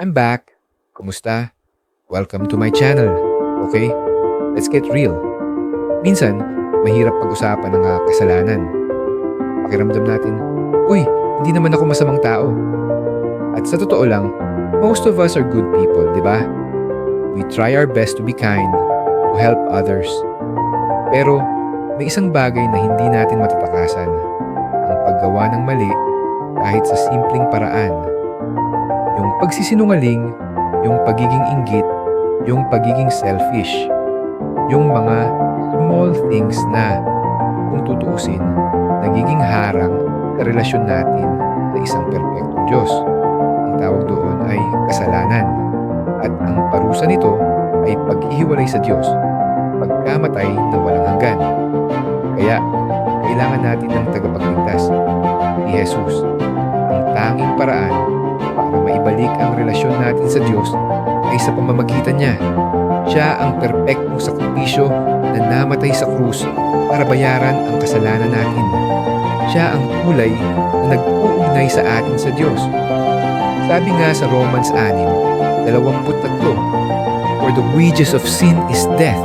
I'm back. Kumusta? Welcome to my channel. Okay? Let's get real. Minsan, mahirap pag-usapan ng ah, kasalanan. Pakiramdam natin, Uy, hindi naman ako masamang tao. At sa totoo lang, most of us are good people, di ba? We try our best to be kind, to help others. Pero, may isang bagay na hindi natin matatakasan. Ang paggawa ng mali kahit sa simpleng paraan. Pagsisinungaling, yung pagiging inggit, yung pagiging selfish. Yung mga small things na, kung tutuusin, nagiging harang sa relasyon natin sa isang perpektong Diyos. Ang tawag doon ay kasalanan. At ang parusa nito ay paghihiwalay sa Diyos, pagkamatay na walang hanggan. Kaya, kailangan natin ng tagapagligtas, ni Jesus. Ang tanging paraan para maibalik ang relasyon natin sa Diyos ay sa pamamagitan niya. Siya ang perpektong sakripisyo na namatay sa krus para bayaran ang kasalanan natin. Siya ang kulay na nag-uugnay sa atin sa Diyos. Sabi nga sa Romans 6, 23, For the wages of sin is death,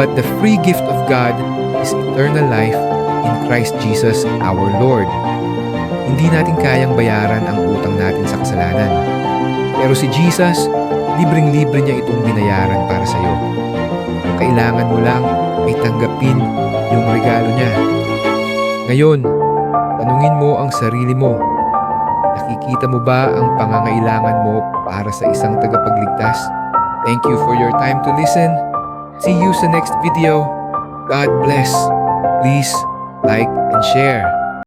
but the free gift of God is eternal life in Christ Jesus our Lord. Hindi natin kayang bayaran ang utang natin sa kasalanan. Pero si Jesus, libreng-libre niya itong binayaran para sa iyo. Ang kailangan mo lang ay tanggapin yung regalo niya. Ngayon, tanungin mo ang sarili mo. Nakikita mo ba ang pangangailangan mo para sa isang tagapagligtas? Thank you for your time to listen. See you sa next video. God bless. Please like and share.